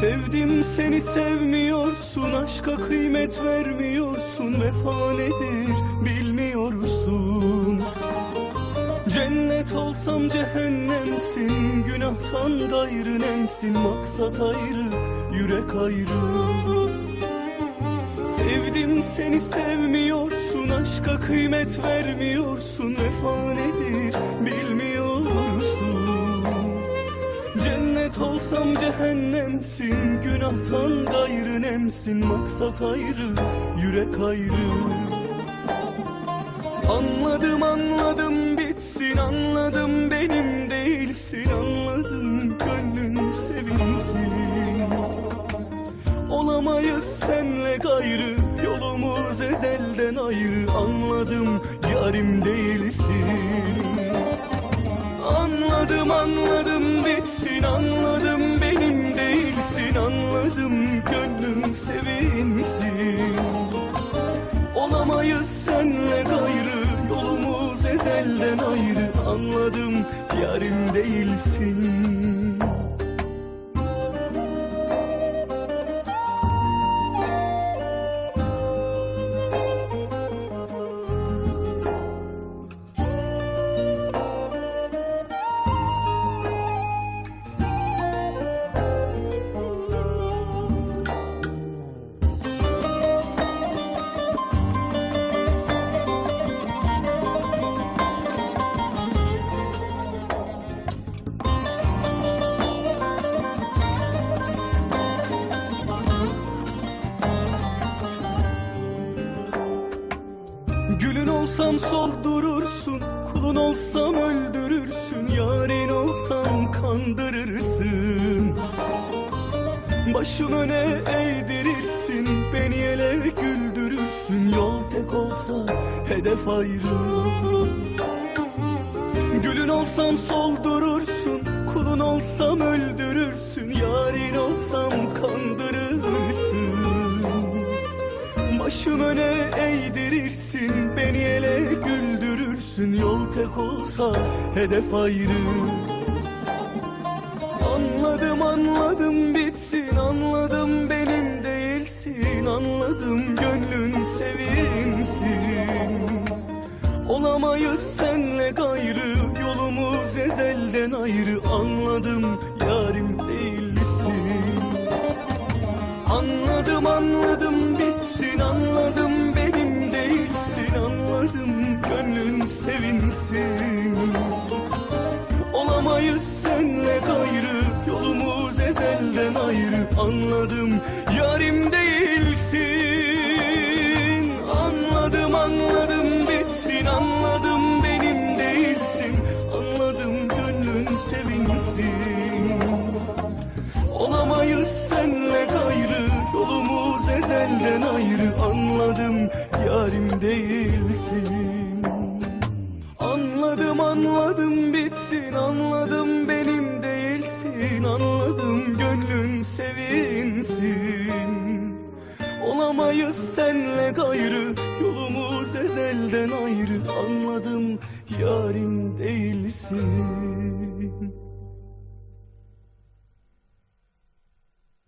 Sevdim seni sevmiyorsun. Aşka kıymet vermiyorsun. Vefa nedir bilmiyorsun. Cennet olsam cehennemsin. Günahtan gayrı nemsin. Maksat ayrı, yürek ayrı. Sevdim seni sevmiyorsun. Aşka kıymet vermiyorsun. Vefa nedir bilmiyorsun Olsam cehennemsin Günahtan gayrı nemsin Maksat ayrı, yürek ayrı. Anladım anladım bitsin Anladım benim değilsin Anladım gönlün sevinsin. Olamayız senle gayrı Yolumuz ezelden ayrı Anladım yarim değilsin. Anladım anladım bitsin Anladım ezelden ayrı. Anladım yarim değilsin Gülün olsam soldurursun Kulun olsam öldürürsün Yarın olsam kandırırsın. Başım öne eğdirirsin Beni ele güldürürsün Yol tek olsa hedef ayrı. Gülün olsam soldurursun Kulun olsam öldürürsün Yarın olsam kandırırsın eğdirirsin Beni ele güldürürsün Yol tek olsa hedef ayrı. Anladım anladım bitsin Anladım benim değilsin Anladım gönlün sevinsin. Olamayız senle gayrı Yolumuz ezelden ayrı. Anladım yarim değilsin Anladım anladım Olamayız senle gayrı Yolumuz ezelden ayrı. Anladım gönlün sevinsin. Olamayız senle gayrı Yolumuz ezelden ayrı. Anladım yarim değilsin